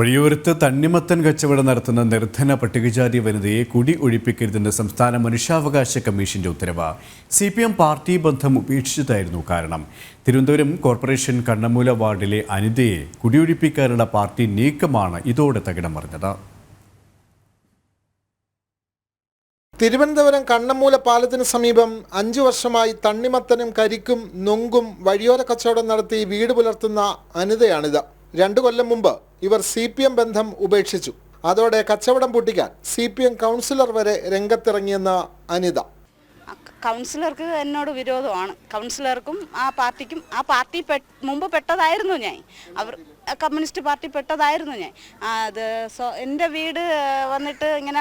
വഴിയോരത്ത് തണ്ണിമത്തൻ കച്ചവടം നടത്തുന്ന നിർധന പട്ടികജാതി വനിതയെ കുടി ഒഴിപ്പിക്കരുതെന്ന് സംസ്ഥാന മനുഷ്യാവകാശ കമ്മീഷന്റെ ഉത്തരവ്. സി പി എം പാർട്ടി ബന്ധം ഉപേക്ഷിച്ചതായിരുന്നു കാരണം. തിരുവനന്തപുരം കോർപ്പറേഷൻ കണ്ണമൂല വാർഡിലെ അനിതയെ കുടിയൊഴിപ്പിക്കാനുള്ള പാർട്ടി നീക്കമാണ് ഇതോടെ തകിടം മറിഞ്ഞത് തിരുവനന്തപുരം കണ്ണമൂല പാലത്തിന് സമീപം അഞ്ചു വർഷമായി തണ്ണിമത്തനും കരിക്കും നൊങ്കും വഴിയോര കച്ചവടം നടത്തി വീട് പുലർത്തുന്ന അനിതയാണിത്. രണ്ടു കൊല്ലം മുമ്പ് ഇവർ സി പി എം ബന്ധം ഉപേക്ഷിച്ചു. അതോടെ കച്ചവടം പൂട്ടിക്കാൻ സി പി എം കൗൺസിലർ വരെ രംഗത്തിറങ്ങിയെന്ന അനിത. കൗൺസിലർക്ക് എന്നോട് വിരോധമാണ്. കൗൺസിലർക്കും ആ പാർട്ടിക്കും ആ പാർട്ടി മുമ്പ് പെട്ടതായിരുന്നു ഞാൻ. അവർ കമ്മ്യൂണിസ്റ്റ് പാർട്ടി പെട്ടതായിരുന്നു ഞാൻ. അത് സോ എന്റെ വീട് വന്നിട്ട് ഇങ്ങനെ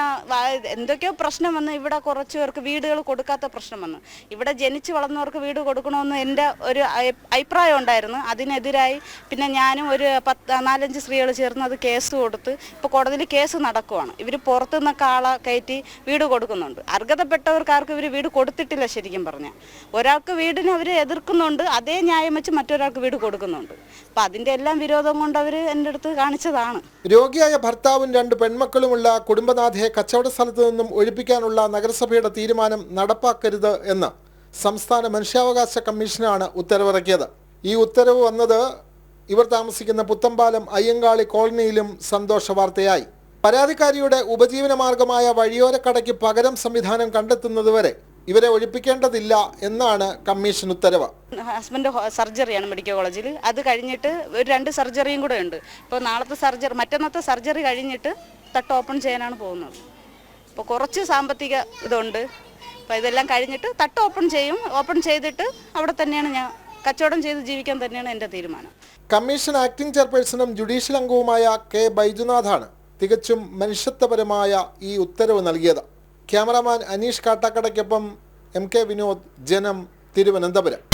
എന്തൊക്കെയോ പ്രശ്നം വന്ന് ഇവിടെ കുറച്ച് പേർക്ക് വീടുകൾ കൊടുക്കാത്ത പ്രശ്നം വന്നു. ഇവിടെ ജനിച്ചു വളർന്നവർക്ക് വീട് കൊടുക്കണമെന്ന് എന്റെ ഒരു അഭി- അഭിപ്രായം ഉണ്ടായിരുന്നു. അതിനെതിരായി പിന്നെ ഞാനും ഒരു പത്ത് നാലഞ്ച് സ്ത്രീകൾ ചേർന്ന് അത് കേസ് കൊടുത്ത് ഇപ്പോൾ കോടതിയിൽ കേസ് നടക്കുവാണ്. ഇവർ പുറത്തുനിന്നൊക്കെ ആളെ കയറ്റി വീട് കൊടുക്കുന്നുണ്ട്. അർഹതപ്പെട്ടവർക്ക് ആർക്കും ഇവർ വീട് കൊടുത്തിട്ടില്ല ശരിക്കും പറഞ്ഞാൽ ഒരാൾക്ക് വീടിന് അവർ എതിർക്കുന്നുണ്ട് അതേ ന്യായം വെച്ച് മറ്റൊരാൾക്ക് വീട് കൊടുക്കുന്നുണ്ട്. അപ്പം അതിന്റെ എല്ലാം വിരോധം കൊണ്ട് അവർ എന്റെ അടുത്ത് കാണിച്ചതാണ്. രോഗിയായ ഭർത്താവും രണ്ട് പെൺമക്കളുമുള്ള കുടുംബനാഥയെ കച്ചവട സ്ഥലത്തു നിന്നും ഒഴിപ്പിക്കാനുള്ള നഗരസഭയുടെ തീരുമാനം നടപ്പാക്കരുത് എന്ന് സംസ്ഥാന മനുഷ്യാവകാശ കമ്മീഷനാണ് ഉത്തരവിറക്കിയത്. ഈ ഉത്തരവ് വന്നത് ഇവർ താമസിക്കുന്ന പുത്തമ്പാലം അയ്യങ്കാളി കോളനിയിലും സന്തോഷ വാർത്തയായി. പരാതിക്കാരിയുടെ ഉപജീവന മാർഗമായ വഴിയോരക്കടയ്ക്ക് പകരം സംവിധാനം കണ്ടെത്തുന്നതുവരെ ഇവരെ ഒഴിപ്പിക്കേണ്ടതില്ല എന്നാണ് കമ്മീഷൻ ഉത്തരവ്. ഹസ്ബൻഡ് സർജറിയാണ് മെഡിക്കൽ കോളേജിൽ. അത് കഴിഞ്ഞിട്ട് ഒരു രണ്ട് സർജറിയും കൂടെ ഉണ്ട്. ഇപ്പോൾ നാളത്തെ സർജറി മറ്റന്നത്തെ സർജറി കഴിഞ്ഞിട്ട് തട്ട് ഓപ്പൺ ചെയ്യാനാണ് പോകുന്നത്. അപ്പോൾ കുറച്ച് സാമ്പത്തിക ഇതുണ്ട്. അപ്പോൾ ഇതെല്ലാം കഴിഞ്ഞിട്ട് തട്ട് ഓപ്പൺ ചെയ്യും. ഓപ്പൺ ചെയ്തിട്ട് അവിടെ തന്നെയാണ് ഞാൻ കച്ചവടം ചെയ്ത് ജീവിക്കാൻ തന്നെയാണ് എന്റെ തീരുമാനം. കമ്മീഷൻ ആക്ടിംഗ് ചെയർപേഴ്സണും ജുഡീഷ്യൽ അംഗവുമായ കെ ബൈജുനാഥാണ് തികച്ചും മനുഷ്യത്വപരമായ ഈ ഉത്തരവ് നൽകിയത്. ക്യാമറാമാൻ അനീഷ് കാട്ടാക്കടയ്ക്കൊപ്പം എം കെ വിനോദ് ജനം തിരുവനന്തപുരം